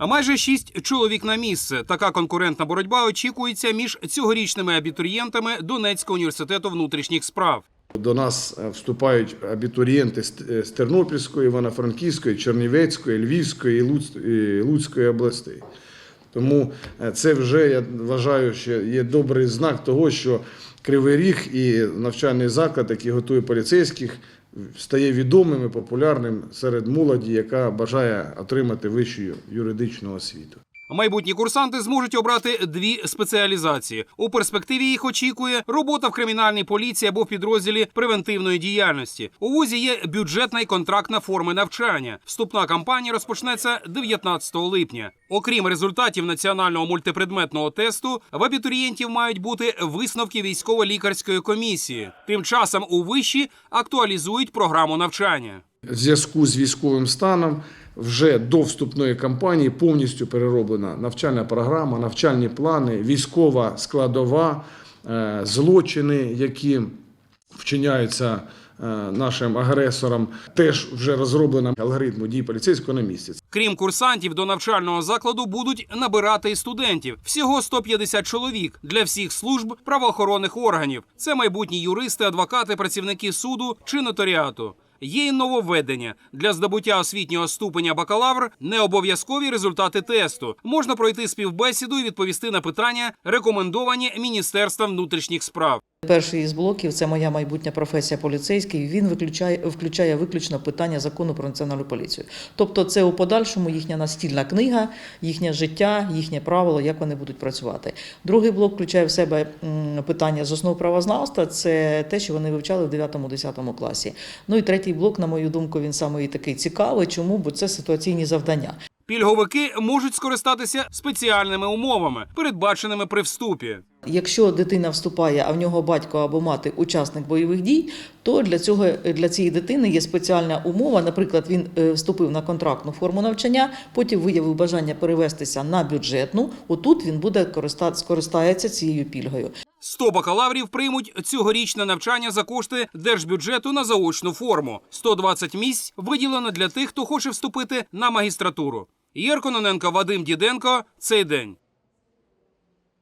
А майже шість чоловік на місце. Така конкурентна боротьба очікується між цьогорічними абітурієнтами Донецького університету внутрішніх справ. До нас е, вступають абітурієнти з е, Тернопільської, Івано-Франківської, Чернівецької, Львівської і Луцької областей. Тому е, це вже я вважаю, що є добрий знак того, що Кривий Ріг і навчальний заклад, який готує поліцейських, стає відомим і популярним серед молоді, яка бажає отримати вищу юридичну освіту. Майбутні курсанти зможуть обрати дві спеціалізації. У перспективі їх очікує робота в кримінальній поліції або в підрозділі превентивної діяльності. У вузі є бюджетна і контрактна форми навчання. Вступна кампанія розпочнеться 19 липня. Окрім результатів національного мультипредметного тесту, в абітурієнтів мають бути висновки військово-лікарської комісії. Тим часом у виші актуалізують програму навчання. В зв'язку з військовим станом вже до вступної кампанії повністю перероблена навчальна програма, навчальні плани, військова складова, е, злочини, які вчиняються е, нашим агресором. Теж вже розроблено алгоритм дій поліцейського на місці. Крім курсантів, до навчального закладу будуть набирати студентів. Всього 150 чоловік для всіх служб правоохоронних органів. Це майбутні юристи, адвокати, працівники суду чи нотаріату. Є й нововведення для здобуття освітнього ступеня бакалавр не обов'язкові результати тесту. Можна пройти співбесіду і відповісти на питання, рекомендовані Міністерством внутрішніх справ. Перший із блоків це моя майбутня професія поліцейський. Він виключає, включає виключно питання закону про національну поліцію. Тобто, це у подальшому їхня настільна книга, їхнє життя, їхнє правило, як вони будуть працювати. Другий блок включає в себе питання з основ правознавства. Це те, що вони вивчали в 9-10 класі. Ну і третій блок, на мою думку, він саме такий цікавий. Чому? Бо це ситуаційні завдання. Пільговики можуть скористатися спеціальними умовами, передбаченими при вступі. Якщо дитина вступає, а в нього батько або мати учасник бойових дій, то для цього для цієї дитини є спеціальна умова. Наприклад, він е, вступив на контрактну форму навчання, потім виявив бажання перевестися на бюджетну. Отут він буде користа- скористається цією пільгою. 100 бакалаврів приймуть цьогорічне навчання за кошти держбюджету на заочну форму. 120 місць виділено для тих, хто хоче вступити на магістратуру. Єркононенко Вадим Діденко. Цей день.